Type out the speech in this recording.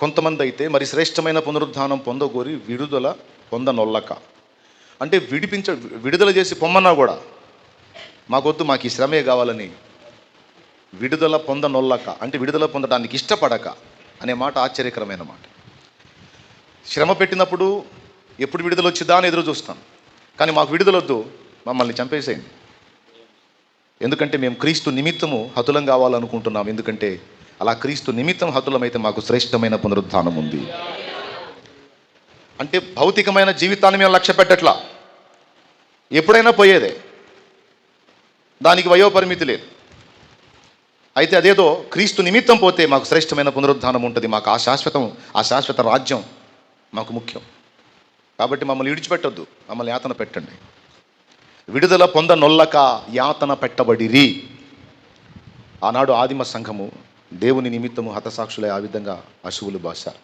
కొంతమంది అయితే మరి శ్రేష్టమైన పునరుద్ధానం పొందగోరి విడుదల పొందనొల్లక. అంటే విడిపించ విడుదల చేసి పొమ్మన్నా కూడా మాకొద్దు మాకు ఈ శ్రమే కావాలని విడుదల పొందనొల్లక. అంటే విడుదల పొందడానికి ఇష్టపడక అనే మాట ఆశ్చర్యకరమైన మాట. శ్రమ పెట్టినప్పుడు ఎప్పుడు విడుదల వచ్చిందా అని ఎదురు చూస్తాం. కానీ మాకు విడుదలొద్దు మమ్మల్ని చంపేసేయండి. ఎందుకంటే మేము క్రీస్తు నిమిత్తము హతులం కావాలనుకుంటున్నాం. ఎందుకంటే అలా క్రీస్తు నిమిత్తం హతులమైతే మాకు శ్రేష్టమైన పునరుద్ధానం ఉంది. అంటే భౌతికమైన జీవితాన్ని మేము లక్ష్య పెట్టట్లా? ఎప్పుడైనా పోయేదే. దానికి వయోపరిమితి లేదు. అయితే అదేదో క్రీస్తు నిమిత్తం పోతే మాకు శ్రేష్టమైన పునరుద్ధానం ఉంటుంది. మాకు ఆ శాశ్వతం ఆ శాశ్వత రాజ్యం మాకు ముఖ్యం. కాబట్టి మమ్మల్ని విడిచిపెట్టొద్దు. మమ్మల్ని యాతన పెట్టండి. విడుదల పొందనొల్లక యాతన పెట్టబడిరి. ఆనాడు ఆదిమ సంఘము దేవుని నిమిత్తము హతసాక్షులై ఆ విధంగా అశువులు బాశారు.